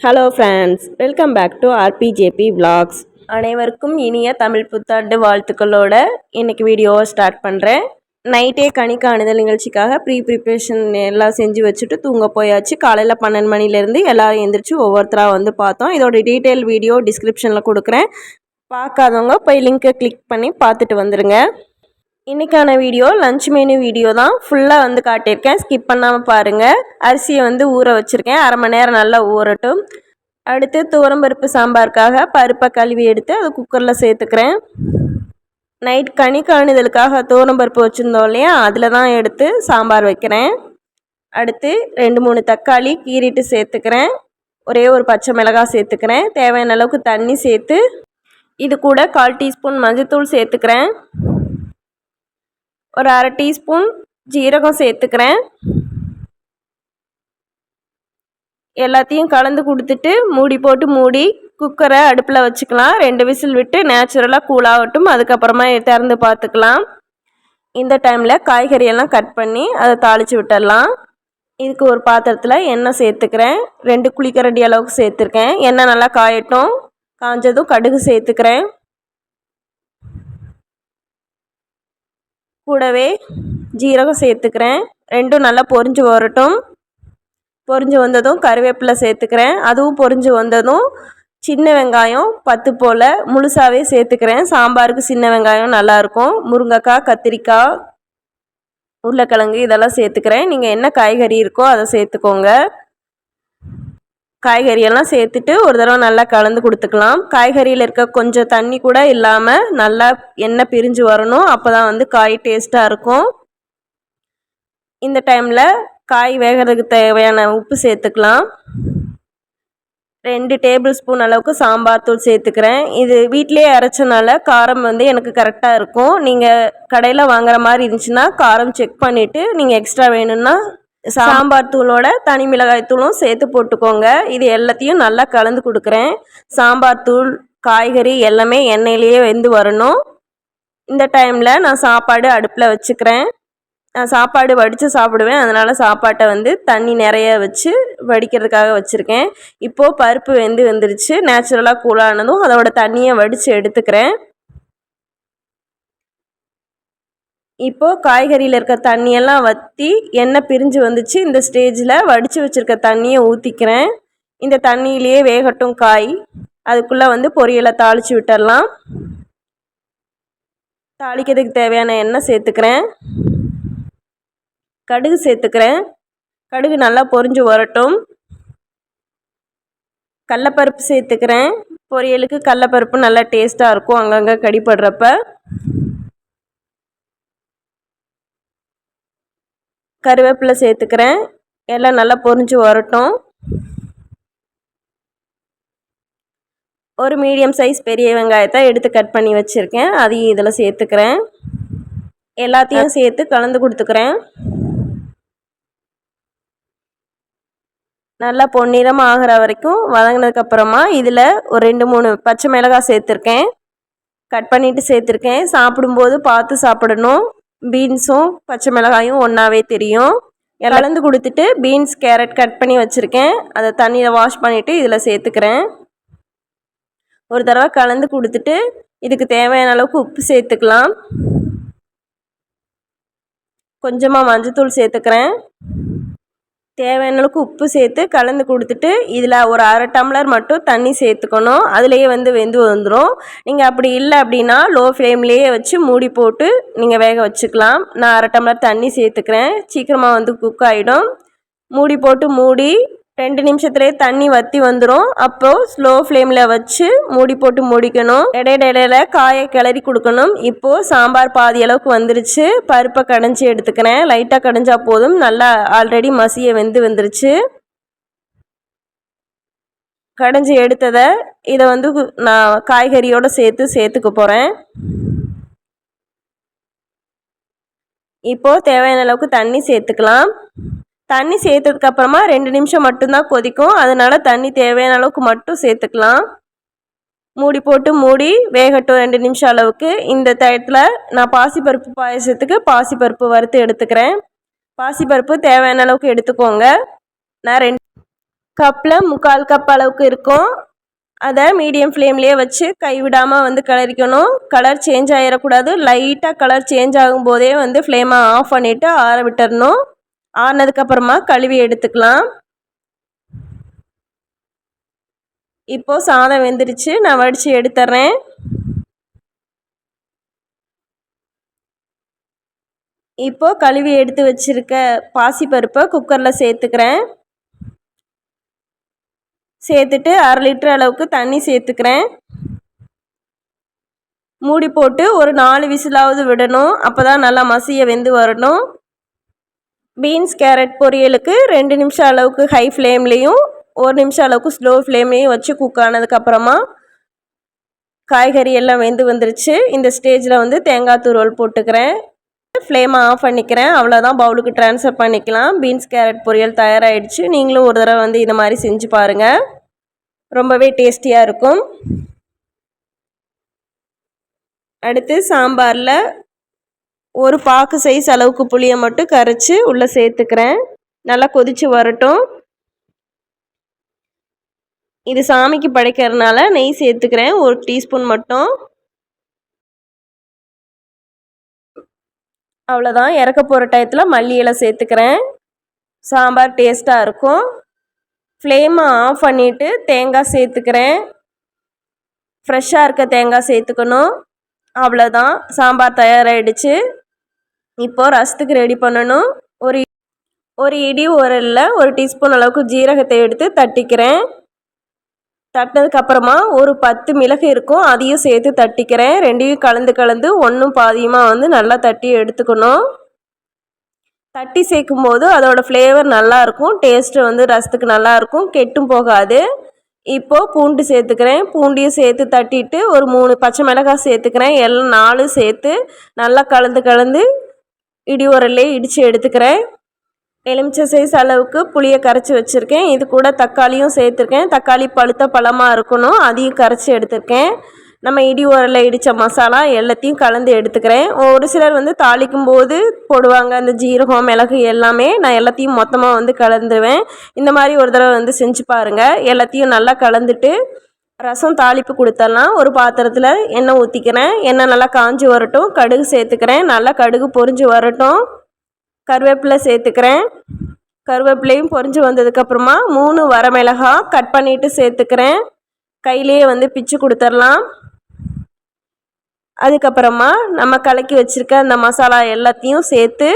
Hello friends welcome back to RBJP vlogs. அனைவருக்கும் இனிய தமிழ் புத்தாண்டு வாழ்த்துக்களோட இன்னைக்கு வீடியோவை ஸ்டார்ட் பண்ணுறேன் நைட்டே கனி காணுதல் நிகழ்ச்சிக்காக ப்ரீ ப்ரிப்ரேஷன் எல்லாம் செஞ்சு வச்சுட்டு தூங்க போயாச்சு. காலையில் பன்னெண்டு மணிலேருந்து எல்லோரும் எந்திரிச்சு ஒவ்வொருத்தராக வந்து பார்த்தோம். இதோட டீட்டெயில் வீடியோ டிஸ்கிரிப்ஷனில் கொடுக்குறேன். பார்க்காதவங்க போய் லிங்க்கை கிளிக் பண்ணி பார்த்துட்டு வந்துடுங்க இன்றைக்கான வீடியோ லஞ்ச் மெனு வீடியோ தான். ஃபுல்லாக வந்து காட்டியிருக்கேன். ஸ்கிப் பண்ணாமல் பாருங்கள் அரிசியை வந்து ஊற வச்சுருக்கேன். அரை மணி நேரம் நல்லா ஊறட்டும். அடுத்து துவரம்பருப்பு சாம்பாருக்காக பருப்பை கழுவி எடுத்து அதை குக்கரில் சேர்த்துக்கிறேன். நைட் கனி காணுதலுக்காக துவரம்பருப்பு வச்சுருந்தோம் இல்லையா? அதில் தான் எடுத்து சாம்பார் வைக்கிறேன். அடுத்து ரெண்டு மூணு தக்காளி கீறிட்டு சேர்த்துக்கிறேன். ஒரே ஒரு பச்சை மிளகாய் சேர்த்துக்கிறேன். தேவையான அளவுக்கு தண்ணி சேர்த்து இது கூட கால் டீஸ்பூன் மஞ்சள்தூள் சேர்த்துக்கிறேன். ஒரு அரை டீஸ்பூன் ஜீரகம் சேர்த்துக்கிறேன். எல்லாத்தையும் கலந்து கொடுத்துட்டு மூடி போட்டு மூடி குக்கரை அடுப்பில் வச்சுக்கலாம். ரெண்டு விசில் விட்டு நேச்சுரலாக கூலாகட்டும் அதுக்கப்புறமா திறந்து பார்த்துக்கலாம். இந்த டைமில் காய்கறியெல்லாம் கட் பண்ணி அதை தாளித்து விட்டுடலாம். இதுக்கு ஒரு பாத்திரத்தில் எண்ணெய் சேர்த்துக்கிறேன். ரெண்டு குளிக்கரண்டி அளவுக்கு சேர்த்துருக்கேன். எண்ணெய் நல்லா காயட்டும். காஞ்சதும் கடுகு சேர்த்துக்கிறேன். கூடவே ஜீரகம் சேர்த்துக்கிறேன். ரெண்டும் நல்லா பொரிஞ்சு வரட்டும். பொரிஞ்சு வந்ததும் கருவேப்பிலை சேர்த்துக்கிறேன். அதுவும் பொரிஞ்சு வந்ததும் சின்ன வெங்காயம் பத்து போல் முழுசாகவே சேர்த்துக்கிறேன். சாம்பாருக்கு சின்ன வெங்காயம் நல்லாயிருக்கும். முருங்கைக்காய் கத்திரிக்காய் உருளைக்கிழங்கு இதெல்லாம் சேர்த்துக்கிறேன். நீங்கள் என்ன காய்கறி இருக்கோ அதை சேர்த்துக்கோங்க. காய்கறியெல்லாம் சேர்த்துட்டு ஒரு தடவை நல்லா கலந்து கொடுத்துக்கலாம். காய்கறியில் இருக்க கொஞ்சம் தண்ணி கூட இல்லாமல் நல்லா எண்ணெய் பிரிஞ்சு வரணும். அப்போ தான் வந்து காய் டேஸ்ட்டாக இருக்கும். இந்த டைமில் காய் வேகிறதுக்கு தேவையான உப்பு சேர்த்துக்கலாம். ரெண்டு டேபிள் ஸ்பூன் அளவுக்கு சாம்பார் தூள் சேர்த்துக்கிறேன். இது வீட்டிலேயே அரைச்சனால காரம் வந்து எனக்கு கரெக்டாக இருக்கும். நீங்கள் கடையில் வாங்குற மாதிரி இருந்துச்சுன்னா காரம் செக் பண்ணிவிட்டு நீங்கள் எக்ஸ்ட்ரா வேணும்னா சாம்பார் தூளோட தனி மிளகாய் தூளும் சேர்த்து போட்டுக்கோங்க. இது எல்லாத்தையும் நல்லா கலந்து கொடுக்குறேன். சாம்பார் தூள் காய்கறி எல்லாமே எண்ணெயிலேயே வெந்து வரணும். இந்த டைமில் நான் சாப்பாடு அடுப்பில் வச்சுக்கிறேன். நான் சாப்பாடு வடித்து சாப்பிடுவேன். அதனால் சாப்பாட்டை வந்து தண்ணி நிறைய வச்சு வடிக்கிறதுக்காக வச்சுருக்கேன். இப்போது பருப்பு வெந்து வந்துருச்சு. நேச்சுரலாக கூலானதும் அதோட தண்ணியை வடித்து எடுத்துக்கிறேன். இப்போது காய்கறியில் இருக்க தண்ணியெல்லாம் வற்றி எண்ணெய் பிரிஞ்சு வந்துச்சு. இந்த ஸ்டேஜில் வடித்து வச்சுருக்க தண்ணியை ஊற்றிக்கிறேன் இந்த தண்ணியிலேயே வேகட்டும் காய். அதுக்குள்ளே வந்து பொரியலை தாளித்து விட்டுடலாம் தாளிக்கிறதுக்கு தேவையான எண்ணெய் சேர்த்துக்கிறேன். கடுகு சேர்த்துக்கிறேன். கடுகு நல்லா பொரிஞ்சு வரட்டும். கடலப்பருப்பு சேர்த்துக்கிறேன். பொரியலுக்கு கடலப்பருப்பு நல்லா டேஸ்ட்டாக இருக்கும். அங்கங்கே கடிப்படுறப்ப கருவேப்பிலை சேர்த்துக்கிறேன். எல்லாம் நல்லா பொரிஞ்சு வரட்டும். ஒரு மீடியம் சைஸ் பெரிய வெங்காயத்தை எடுத்து கட் பண்ணி வச்சுருக்கேன். அதையும் இதில் சேர்த்துக்கிறேன். எல்லாத்தையும் சேர்த்து கலந்து கொடுத்துக்கிறேன். நல்லா பொன்னிறமாக ஆகிற வரைக்கும் வதங்கினதுக்கப்புறமா இதில் ஒரு ரெண்டு மூணு பச்சை மிளகாய் சேர்த்துருக்கேன். கட் பண்ணிவிட்டு சேர்த்துருக்கேன். சாப்பிடும்போது பார்த்து சாப்பிடணும். பீன்ஸும் பச்சை மிளகாயும் ஒன்றாவே தெரியும். கலந்து கொடுத்துட்டு பீன்ஸ் கேரட் கட் பண்ணி வச்சுருக்கேன். அதை தண்ணியில் வாஷ் பண்ணிவிட்டு இதில் சேர்த்துக்கிறேன். ஒரு தடவை கலந்து கொடுத்துட்டு இதுக்கு தேவையான அளவுக்கு உப்பு சேர்த்துக்கலாம். கொஞ்சமாக மஞ்சத்தூள் சேர்த்துக்கிறேன். தேவையான அளவுக்கு உப்பு சேர்த்து கலந்து கொடுத்துட்டு இதில் ஒரு அரை டம்ளர் மட்டும் தண்ணி சேர்த்துக்கணும். அதுலேயே வந்து வெந்து வந்துடும் நீங்கள் அப்படி இல்லை அப்படின்னா லோ ஃப்ளேம்லேயே வச்சு மூடி போட்டு நீங்கள் வேக வச்சுக்கலாம். நான் அரை டம்ளர் தண்ணி சேர்த்துக்கிறேன். சீக்கிரமாக வந்து குக் ஆகிடும் மூடி போட்டு மூடி ரெண்டு நிமிஷத்துலேயே தண்ணி வற்றி வந்துடும் அப்போது ஸ்லோ ஃப்ளேமில் வச்சு மூடி போட்டு முடிக்கணும். இடையில காயை கிளறி கொடுக்கணும். இப்போது சாம்பார் பாதி அளவுக்கு வந்துருச்சு. பருப்பை கடைஞ்சி எடுத்துக்கிறேன். லைட்டாக கடைஞ்சா போதும். நல்லா ஆல்ரெடி மசிய வெந்து வந்துருச்சு. கடைஞ்சி எடுத்ததை இதை வந்து நான் காய்கறியோடு சேர்த்து சேர்த்துக்க போகிறேன் இப்போது தேவையான அளவுக்கு தண்ணி சேர்த்துக்கலாம். தண்ணி சேர்த்ததுக்கப்புறமா ரெண்டு நிமிஷம் மட்டும்தான் கொதிக்கும். அதனால் தண்ணி தேவையான அளவுக்கு மட்டும் சேர்த்துக்கலாம். மூடி போட்டு மூடி வேகட்டும் ரெண்டு நிமிஷம் அளவுக்கு. இந்த டயத்தில் நான் பாசிப்பருப்பு பாயசத்துக்கு பாசிப்பருப்பு வறுத்து எடுத்துக்கிறேன். பாசிப்பருப்பு தேவையான அளவுக்கு எடுத்துக்கோங்க. நான் ரெண்டு கப்பில் முக்கால் கப் அளவுக்கு இருக்கும். அதை மீடியம் ஃப்ளேம்லேயே வச்சு கைவிடாமல் வந்து கலரிக்கணும் கலர் சேஞ்ச் ஆகிடக்கூடாது லைட்டாக கலர் சேஞ்ச் ஆகும்போதே வந்து ஃப்ளேமை ஆஃப் பண்ணிவிட்டு ஆற விட்டுறணும். ஆறினதுக்கப்புறமா கழுவி எடுத்துக்கலாம். இப்போது சாதம் வெந்துருச்சு. நான் வடித்து எடுத்துட்றேன் இப்போது கழுவி எடுத்து வச்சுருக்க பாசிப்பருப்பை குக்கரில் சேர்த்துக்கிறேன். சேர்த்துட்டு அரை லிட்டர் அளவுக்கு தண்ணி சேர்த்துக்கிறேன். மூடி போட்டு ஒரு நாலு விசிலாவது விடணும். அப்போ தான் நல்லா மசிய வெந்து வரணும். பீன்ஸ் கேரட் பொரியலுக்கு ரெண்டு நிமிஷம் அளவுக்கு ஹை ஃப்ளேம்லேயும் ஒரு நிமிஷம் அளவுக்கு ஸ்லோ ஃப்ளேம்லேயும் வச்சு குக் ஆனதுக்கப்புறமா காய்கறி எல்லாம் வெந்து வந்துருச்சு. இந்த ஸ்டேஜில் வந்து தேங்காய் துருவல் போட்டுக்கிறேன். ஃப்ளேமை ஆஃப் பண்ணிக்கிறேன். அவ்வளோதான் பவுலுக்கு ட்ரான்ஸ்ஃபர் பண்ணிக்கலாம். பீன்ஸ் கேரட் பொரியல் தயாராகிடுச்சு நீங்களும் ஒரு தடவை வந்து இந்த மாதிரி செஞ்சு பாருங்கள் ரொம்பவே டேஸ்டியாக இருக்கும். அடுத்து சாம்பாரில் ஒரு பாக்கு சைஸ் அளவுக்கு புளியை மட்டும் கரைச்சி உள்ளே சேர்த்துக்கிறேன். நல்லா கொதித்து வரட்டும். இது சாமிக்கு படைக்கிறதுனால நெய் சேர்த்துக்கிறேன். ஒரு டீஸ்பூன் மட்டும். அவ்வளோதான் இறக்க போகிற டயத்தில் மல்லி இலை சேர்த்துக்கிறேன். சாம்பார் டேஸ்ட்டாக இருக்கும். ஃப்ளேமை ஆஃப் பண்ணிவிட்டு தேங்காய் சேர்த்துக்கிறேன். ஃப்ரெஷ்ஷாக இருக்க தேங்காய் சேர்த்துக்கணும். அவ்வளோதான் சாம்பார் தயாராகிடுச்சு இப்போது ரசத்துக்கு ரெடி பண்ணணும். ஒரு ஒரு இடி உரலில் ஒரு டீஸ்பூன் அளவுக்கு ஜீரகத்தை எடுத்து தட்டிக்கிறேன். தட்டினதுக்கப்புறமா ஒரு பத்து மிளகு இருக்கும் அதையும் சேர்த்து தட்டிக்கிறேன். ரெண்டையும் கலந்து கலந்து ஒன்றும் பாதியமாக வந்து நல்லா தட்டி எடுத்துக்கணும். தட்டி சேர்க்கும் போது அதோட ஃப்ளேவர் நல்லாயிருக்கும் டேஸ்ட்டு வந்து ரசத்துக்கு நல்லாயிருக்கும் கெட்டும் போகாது. இப்போது பூண்டு சேர்த்துக்கிறேன். பூண்டையும் சேர்த்து தட்டிட்டு ஒரு மூணு பச்சை மிளகாய் சேர்த்துக்கிறேன். எல்லாம் நாலும் சேர்த்து நல்லா கலந்து கலந்து இடி உரல்லே இடித்து எடுத்துக்கிறேன். எலுமிச்சை சைஸ் அளவுக்கு புளியை கரைச்சி வச்சுருக்கேன். இது கூட தக்காளியும் சேர்த்துருக்கேன். தக்காளி பழுத்த பழமாக இருக்கணும். அதையும் கரைச்சி எடுத்திருக்கேன். நம்ம இடி உரலில் இடித்த மசாலா எல்லாத்தையும் கலந்து எடுத்துக்கிறேன். ஒரு சிலர் வந்து தாளிக்கும் போது போடுவாங்க. அந்த ஜீரகம் மிளகு எல்லாமே நான் எல்லாத்தையும் மொத்தமாக வந்து கலந்துருவேன். இந்த மாதிரி ஒரு தடவை வந்து செஞ்சு பாருங்கள் எல்லாத்தையும் நல்லா கலந்துட்டு ரசம் தாளிப்பு கொடுத்துடலாம் ஒரு பாத்திரத்தில் எண்ணெய் ஊற்றிக்கிறேன் எண்ணெய் நல்லா காஞ்சி வரட்டும். கடுகு சேர்த்துக்கிறேன். நல்லா கடுகு பொரிஞ்சு வரட்டும். கருவேப்பிலை சேர்த்துக்கிறேன். கருவேப்பிலையும் பொறிஞ்சு வந்ததுக்கப்புறமா மூணு வரமிளகா கட் பண்ணிவிட்டு சேர்த்துக்கிறேன். கையிலேயே வந்து பிச்சு கொடுத்துர்லாம். அதுக்கப்புறமா நம்ம கலக்கி வச்சுருக்க அந்த மசாலா எல்லாத்தையும் சேர்த்து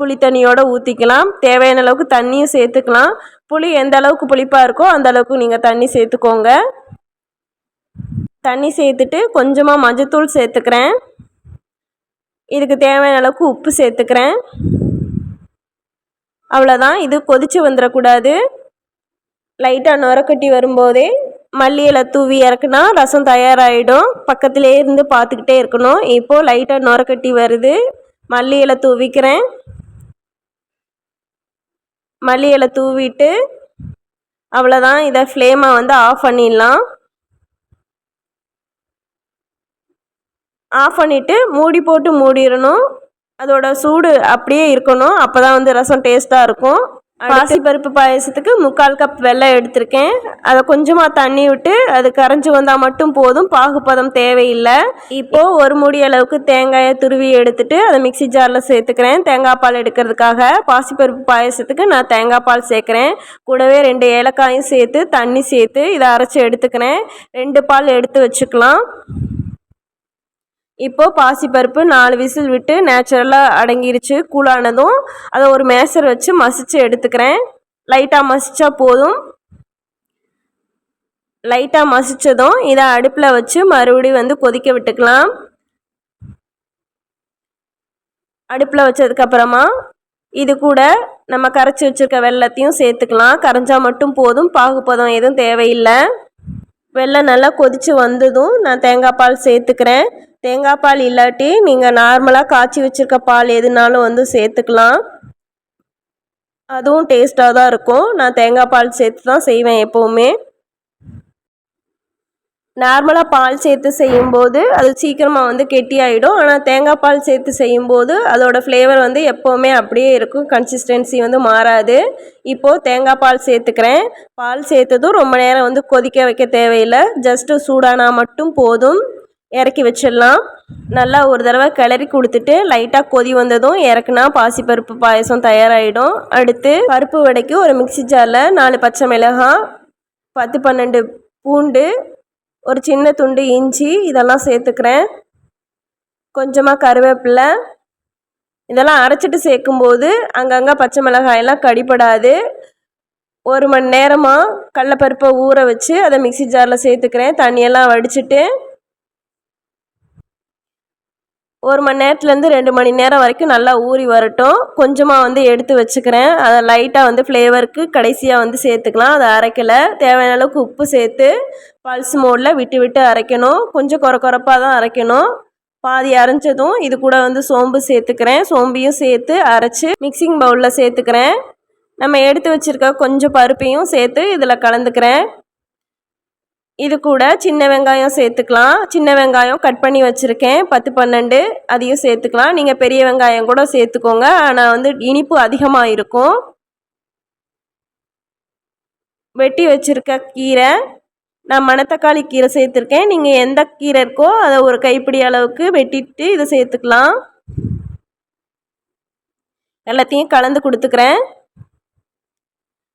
புளி தண்ணியோடு ஊற்றிக்கலாம் தேவையான அளவுக்கு தண்ணியும் சேர்த்துக்கலாம். புளி எந்த அளவுக்கு புளிப்பாக இருக்கோ அந்த அளவுக்கு நீங்கள் தண்ணி சேர்த்துக்கோங்க. தண்ணி சேர்த்துட்டு கொஞ்சமாக மஞ்சத்தூள் சேர்த்துக்கிறேன். இதுக்கு தேவையான அளவுக்கு உப்பு சேர்த்துக்கிறேன். அவ்வளோதான் இது கொதித்து வந்துடக்கூடாது. லைட்டாக நுரக்கட்டி வரும்போதே மல்லி இலை தூவி இறக்குனா ரசம் தயாராகிடும் பக்கத்திலே இருந்து பார்த்துக்கிட்டே இருக்கணும். இப்போது லைட்டாக நுரக்கட்டி வருது. மல்லி இலை தூவிக்கிறேன். மல்லி இலை தூவிட்டு அவ்வளோதான் இதை ஃப்ளேமை வந்து ஆஃப் பண்ணிடலாம். ஆஃப் பண்ணிவிட்டு மூடி போட்டு மூடிடணும். அதோட சூடு அப்படியே இருக்கணும். அப்போ தான் வந்து ரசம் டேஸ்ட்டாக இருக்கும். பாசிப்பருப்பு பாயசத்துக்கு முக்கால் கப் வெல்லம் எடுத்திருக்கேன். அதை கொஞ்சமாக தண்ணி விட்டு அது கரைஞ்சி வந்தால் மட்டும் போதும். பாகுப்பதம் தேவையில்லை. இப்போது ஒரு மூடி அளவுக்கு தேங்காயை துருவி எடுத்துட்டு அதை மிக்சி ஜாரில் சேர்த்துக்கிறேன். தேங்காய் பால் எடுக்கிறதுக்காக பாசிப்பருப்பு பாயசத்துக்கு நான் தேங்காய் பால் சேர்க்குறேன். கூடவே ரெண்டு ஏலக்காயும் சேர்த்து தண்ணி சேர்த்து இதை அரைச்சி எடுத்துக்கிறேன். ரெண்டு பால் எடுத்து வச்சுக்கலாம். இப்போது பாசிப்பருப்பு நாலு விசில் விட்டு நேச்சுரலாக அடங்கிருச்சு கூலானதும் அதை ஒரு மேசர் வச்சு மசித்து எடுத்துக்கிறேன். லைட்டாக மசித்தா போதும். லைட்டாக மசித்ததும் இதை அடுப்பில் வச்சு மறுபடியும் வந்து கொதிக்க விட்டுக்கலாம். அடுப்பில் வச்சதுக்கப்புறமா இது கூட நம்ம கரைச்சி வச்சுருக்க வெள்ளத்தையும் சேர்த்துக்கலாம். கரைஞ்சா மட்டும் போதும். பாகுப்பதம் எதுவும் தேவையில்லை. வெள்ளம் நல்லா கொதித்து வந்ததும் நான் தேங்காய் பால் சேர்த்துக்கிறேன். தேங்காய் பால் இல்லாட்டி நீங்கள் நார்மலாக காய்ச்சி வச்சுருக்க பால் எதுனாலும் வந்து சேர்த்துக்கலாம். அதுவும் டேஸ்ட்டாக தான் இருக்கும். நான் தேங்காய் பால் சேர்த்து தான் செய்வேன் எப்போவுமே. நார்மலாக பால் சேர்த்து செய்யும்போது அது சீக்கிரமாக வந்து கெட்டியாயிடும். ஆனால் தேங்காய் பால் சேர்த்து செய்யும்போது அதோடய ஃப்ளேவர் வந்து எப்போவுமே அப்படியே இருக்கும். கன்சிஸ்டன்சி வந்து மாறாது. இப்போது தேங்காய் பால் சேர்த்துக்கிறேன். பால் சேர்த்ததும் ரொம்ப நேரம் வந்து கொதிக்க வைக்க தேவையில்லை. ஜஸ்ட்டு சூடானா மட்டும் போதும். இறக்கி வச்சிடலாம். நல்லா ஒரு தடவை கிளறி கொடுத்துட்டு லைட்டாக கொதி வந்ததும் இறக்குனா பாசிப்பருப்பு பாயசம் தயாராகிடும் அடுத்து பருப்பு வடைக்கு ஒரு மிக்சி ஜாரில் நாலு பச்சை மிளகாய் பத்து பன்னெண்டு பூண்டு ஒரு சின்ன துண்டு இஞ்சி இதெல்லாம் சேர்த்துக்கிறேன். கொஞ்சமாக கருவேப்பிலை. இதெல்லாம் அரைச்சிட்டு சேர்க்கும்போது அங்கங்கே பச்சை மிளகாயெல்லாம் கடிப்படாது ஒரு மணி நேரமாக கடலப்பருப்பை ஊற வச்சு அதை மிக்சி ஜாரில் சேர்த்துக்கிறேன். தண்ணியெல்லாம் வடிச்சிட்டு ஒரு மணி நேரத்துலேருந்து ரெண்டு மணி நேரம் வரைக்கும் நல்லா ஊறி வரட்டும். கொஞ்சமாக வந்து எடுத்து வச்சுக்கிறேன். அதை லைட்டாக வந்து ஃப்ளேவருக்கு கடைசியாக வந்து சேர்த்துக்கலாம். அதை அரைக்கலை. தேவையான அளவுக்கு உப்பு சேர்த்து பல்ஸ் மோடில் விட்டு விட்டு அரைக்கணும். கொஞ்சம் குறை குறைப்பாக தான் அரைக்கணும். பாதி அரைஞ்சதும் இது கூட வந்து சோம்பு சேர்த்துக்கிறேன். சோம்பையும் சேர்த்து அரைச்சி மிக்சிங் பவுலில் சேர்த்துக்கிறேன். நம்ம எடுத்து வச்சுருக்க கொஞ்சம் பருப்பையும் சேர்த்து இதில் கலந்துக்கிறேன். இது கூட சின்ன வெங்காயம் சேர்த்துக்கலாம். சின்ன வெங்காயம் கட் பண்ணி வச்சுருக்கேன். பத்து பன்னெண்டு அதையும் சேர்த்துக்கலாம். நீங்கள் பெரிய வெங்காயம் கூட சேர்த்துக்கோங்க. ஆனால் வந்து இனிப்பு அதிகமாக இருக்கும். வெட்டி வச்சுருக்க கீரை நான் மணத்தக்காளி கீரை சேர்த்துருக்கேன். நீங்கள் எந்த கீரை இருக்கோ அதை ஒரு கைப்பிடி அளவுக்கு வெட்டிட்டு இதை சேர்த்துக்கலாம். எல்லாத்தையும் கலந்து கொடுத்துக்கிறேன்.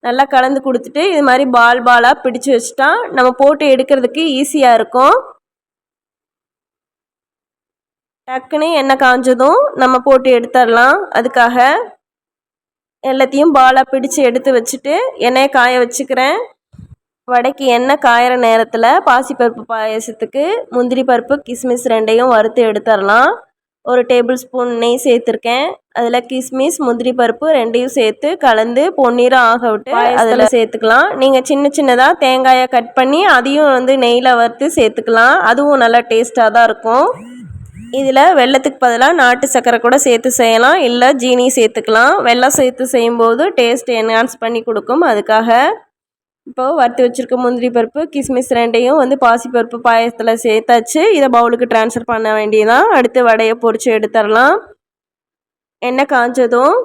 நல்லா கலந்து கொடுத்துட்டு இது மாதிரி பால் பாலாக பிடிச்சு வச்சுட்டா நம்ம போட்டு எடுக்கிறதுக்கு ஈஸியாக இருக்கும். டக்குன்னு எண்ணெய் காஞ்சதும் நம்ம போட்டு எடுத்துடலாம். அதுக்காக எல்லாத்தையும் பாலாக பிடிச்சு எடுத்து வச்சுட்டு எண்ணெயை காய வச்சுக்கிறேன். வடைக்கு எண்ணெய் காயிற நேரத்தில் பாசிப்பருப்பு பாயசத்துக்கு முந்திரி பருப்பு கிஸ்மிஸ் ரெண்டையும் வறுத்து எடுத்துடலாம். ஒரு டேபிள் ஸ்பூன் நெய் சேர்த்துருக்கேன். அதில் கிஸ்மிஸ் முந்திரி பருப்பு ரெண்டையும் சேர்த்து கலந்து பொன்னிறம் ஆக விட்டு அதில் சேர்த்துக்கலாம். நீங்கள் சின்ன சின்னதாக தேங்காயை கட் பண்ணி அதையும் வந்து நெய்யில் வறுத்து சேர்த்துக்கலாம். அதுவும் நல்லா டேஸ்ட்டாக தான் இருக்கும். இதில் வெள்ளத்துக்கு பதிலாக நாட்டு சர்க்கரை கூட சேர்த்து செய்யலாம். இல்லை ஜீனி சேர்த்துக்கலாம். வெள்ளம் சேர்த்து செய்யும்போது டேஸ்ட் என்ஹான்ஸ் பண்ணி கொடுக்கும். அதுக்காக இப்போது வறுத்து வச்சுருக்க முந்திரி பருப்பு கிஸ்மிஸ் ரெண்டையும் வந்து பாசிப்பருப்பு பாயசத்தில் சேர்த்தாச்சு. இதை பவுலுக்கு ட்ரான்ஸ்ஃபர் பண்ண வேண்டியதான் அடுத்து வடையை பொறிச்சு எடுத்துடலாம். எண்ணெய் காஞ்சதும்?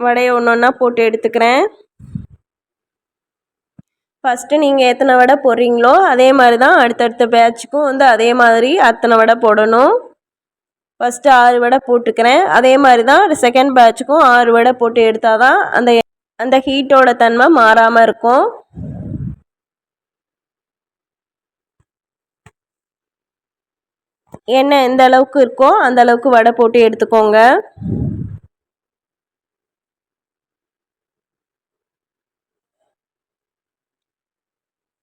வடையை ஒன்று ஒன்றா போட்டு எடுத்துக்கிறேன். ஃபஸ்ட்டு நீங்கள் எத்தனை வடை போடுறீங்களோ அதே மாதிரி தான் அடுத்தடுத்த பேட்சுக்கும் வந்து அதே மாதிரி அத்தனை வடை போடணும். ஃபஸ்ட்டு ஆறு வடை போட்டுக்கிறேன். அதே மாதிரி தான் செகண்ட் பேட்சுக்கும் ஆறு வடை போட்டு எடுத்தால் தான் அந்த அந்த ஹீட்டோட தன்மை மாறாமல் இருக்கும். எண்ணெய் எந்த அளவுக்கு இருக்கோ அந்த அளவுக்கு வடை போட்டு எடுத்துக்கோங்க.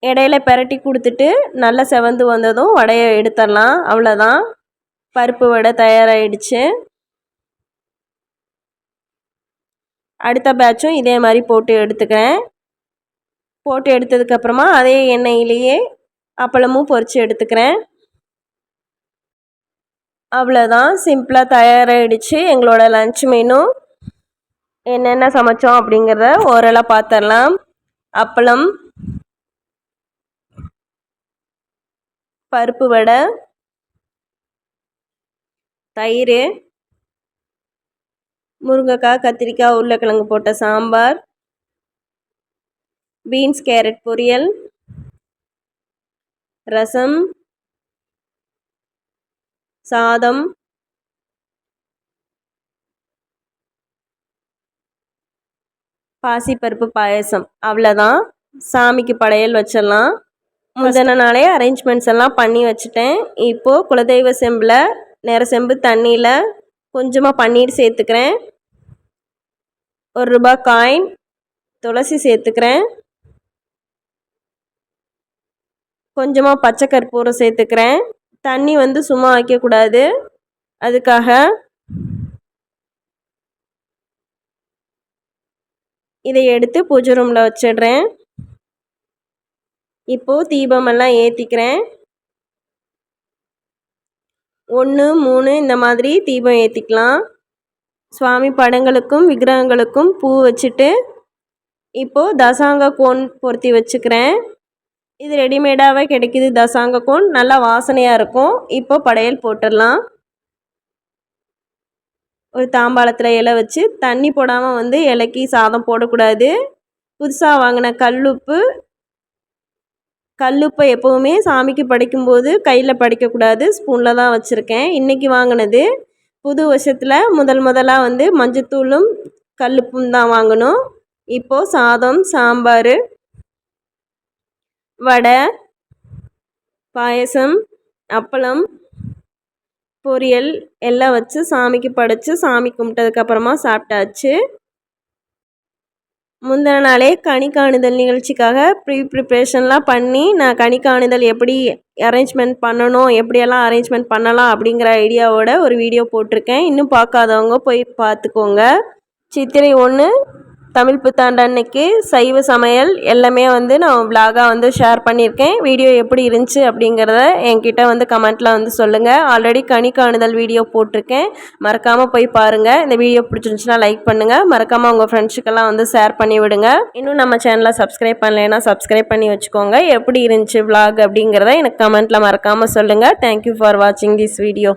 இடையில பெரட்டி கொடுத்துட்டு நல்லா செவந்து வந்ததும் வடையை எடுத்துடலாம். அவ்வளோதான் பருப்பு வடை தயாராகிடுச்சு அடுத்த பேட்சும் இதே மாதிரி போட்டு எடுத்துக்கிறேன். போட்டு எடுத்ததுக்கப்புறமா அதே எண்ணெயிலேயே அப்பளமும் பொறிச்சு எடுத்துக்கிறேன். அவ்வளோதான் சிம்பிளாக தயாராகிடுச்சு எங்களோட லன்ச் மெனு என்னென்ன சமைச்சோம் அப்படிங்கிறத ஓரளவு பார்த்துடலாம் அப்பளம். பருப்பு வடை. தயிர். முருங்கைக்காய் கத்திரிக்காய் உருளைக்கிழங்கு போட்ட சாம்பார். பீன்ஸ் கேரட் பொரியல். ரசம். சாதம். பாசிப்பருப்பு பாயசம். அவ்வளோதான் சாமிக்கு படையல் வச்சிடலாம். முந்தின நாளே அரேஞ்ச்மெண்ட்ஸ் எல்லாம் பண்ணி வச்சுட்டேன். இப்போது குலதெய்வ செம்பில் நிற செம்பு தண்ணியில் கொஞ்சமாக பன்னீர் சேர்த்துக்கிறேன். ஒரு ரூபா காயின் துளசி சேர்த்துக்கிறேன். கொஞ்சமாக பச்சை கற்பூரம் சேர்த்துக்கிறேன். தண்ணி வந்து சும்மா வைக்கக்கூடாது. அதுக்காக இதை எடுத்து பூஜை ரூமில் வச்சிடுறேன். இப்போது தீபமெல்லாம் ஏற்றிக்கிறேன் ஒன்று மூணு இந்த மாதிரி தீபம் ஏற்றிக்கலாம் சுவாமி படங்களுக்கும் விக்கிரகங்களுக்கும் பூ வச்சுட்டு இப்போது தசாங்க கோன் பொருத்தி வச்சுக்கிறேன். இது ரெடிமேடாகவே கிடைக்கிது. தசாங்க கோன் நல்லா வாசனையாக இருக்கும். இப்போ படையல் போட்டுடலாம். ஒரு தாம்பாளத்தில் இலை வச்சு தண்ணி போடாமல் வந்து இலைக்கி சாதம் போடக்கூடாது. புதுசாக வாங்கின கல்லுப்பு. கல்லுப்பை எப்போவுமே சாமிக்கு படைக்கும்போது கையில் படைக்கக்கூடாது. ஸ்பூனில் தான் வச்சுருக்கேன். இன்றைக்கி வாங்கினது. புது வருஷத்தில் முதல் முதலாக வந்து மஞ்சத்தூளும் கல்லுப்பும் தான் வாங்கணும். இப்போது சாதம் சாம்பார் வடை பாயசம் அப்பளம் பொரியல் எல்லாம் வச்சு சாமிக்கு படைச்சு சாமி கும்பிட்டதுக்கப்புறமா சாப்பிட்டாச்சு. முந்தின நாளே கனி காணுதல் நிகழ்ச்சிக்காக ப்ரீ ப்ரிப்ரேஷன்லாம் பண்ணி நான் கனி காணுதல் எப்படி அரேஞ்ச்மெண்ட் பண்ணணும் எப்படியெல்லாம் அரேஞ்ச்மெண்ட் பண்ணலாம் அப்படிங்கிற ஐடியாவோட ஒரு வீடியோ போட்டிருக்கேன். இன்னும் பார்க்காதவங்க போய் பார்த்துக்கோங்க. சித்திரை ஒன்று தமிழ் புத்தாண்டு அன்னைக்கு சைவ சமையல் எல்லாமே வந்து நான் விலாகாக வந்து ஷேர் பண்ணியிருக்கேன். வீடியோ எப்படி இருந்துச்சு அப்படிங்கிறத என்கிட்ட வந்து கமெண்ட்டில் வந்து சொல்லுங்கள் ஆல்ரெடி கனி காணுதல் வீடியோ போட்டிருக்கேன். மறக்காமல் போய் பாருங்கள் இந்த வீடியோ பிடிச்சிருந்துச்சுன்னா லைக் பண்ணுங்கள் மறக்காமல் உங்கள் ஃப்ரெண்ட்ஸுக்கெல்லாம் வந்து ஷேர் பண்ணி விடுங்க. இன்னும் நம்ம சேனலை சப்ஸ்கிரைப் பண்ணலைன்னா சப்ஸ்கிரைப் பண்ணி வச்சுக்கோங்க. எப்படி இருந்துச்சு விலாக் அப்படிங்கிறத எனக்கு கமெண்ட்டில் மறக்காமல் சொல்லுங்கள் தேங்க்யூ ஃபார் வாட்சிங் திஸ் வீடியோ